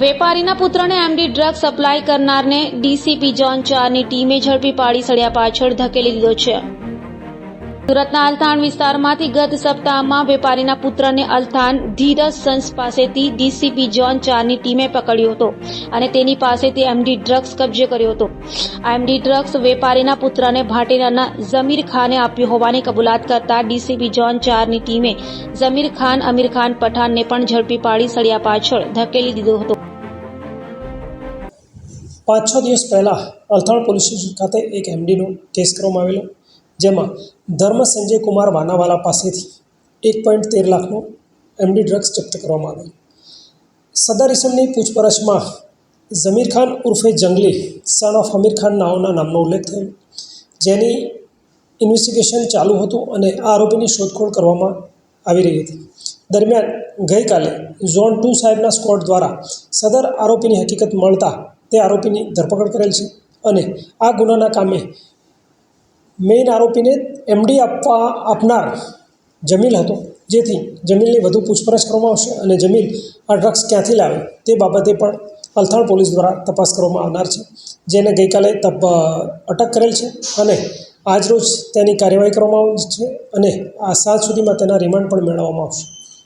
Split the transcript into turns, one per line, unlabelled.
વેપારીના પુત્રને MD drug supply કરનારને DCP zone ચારની ટીમે ઝડપી પાડી સળિયા પાછળ ધકેલી દીધો છે. સુરતના અલથાણ વિસ્તારમાંથી ગત સપ્તાહમાં વેપારીના પુત્રને અલથાણ ધીરજ સન્સ પાસેથી ડીસીપી જોન ચારની ટીમે પકડ્યો હતો અને તેની પાસેથી એમડી ડ્રગ્સ કબજે કર્યો હતો. એમડી ડ્રગ્સ વેપારીના પુત્રને ભાટેરાના ઝમીર ખાને આપ્યો હોવાની કબૂલાત કરતા ડીસીપી જોન ચારની ટીમે ઝમીર ખાન, અમીર ખાન પઠાણને પણ ઝડપી પાડી સળિયા પાછળ ધકેલી દીધો હતો.
પાંચ છ દિવસ પહેલાં અલથાણ પોલીસ સ્ટેશન ખાતે એક એમડીનો કેસ કરવામાં આવેલો. જેમાં ધર્મ સંજય કુમાર વાનાવાલા પાસેથી એક પોઈન્ટ તેર લાખનો એમડી ડ્રગ્સ જપ્ત કરવામાં આવ્યું. સદર ઇસમની પૂછપરછમાં ઝમીર ખાન ઉર્ફે જંગલી સન ઓફ અમીર ખાન નાઓના નામનો ઉલ્લેખ થયો. જેની ઇન્વેસ્ટિગેશન ચાલુ હતું અને આ આરોપીની શોધખોળ કરવામાં આવી રહી હતી. દરમિયાન ગઈકાલે ઝોન ટુ સાહેબના સ્કોડ દ્વારા સદર આરોપીની હકીકત મળતા તે આરોપીની ધરપકડ કરેલ છે અને આ ગુનાના કામે મેઇન આરોપીને એમડી આપવા આપનાર જમીલ હતો. જેથી જમીલની વધુ પૂછપરછ કરવામાં આવશે અને જમીલ આ ડ્રગ્સ ક્યાંથી લાવે તે બાબતે પણ પલથાણ પોલીસ દ્વારા તપાસ કરવામાં આવનાર છે. જેને ગઈકાલે તપ અટક કરેલ છે અને આજરોજ તેની કાર્યવાહી કરવામાં આવી છે અને આ સાંજ સુધીમાં તેના રિમાન્ડ પણ મેળવવામાં આવશે.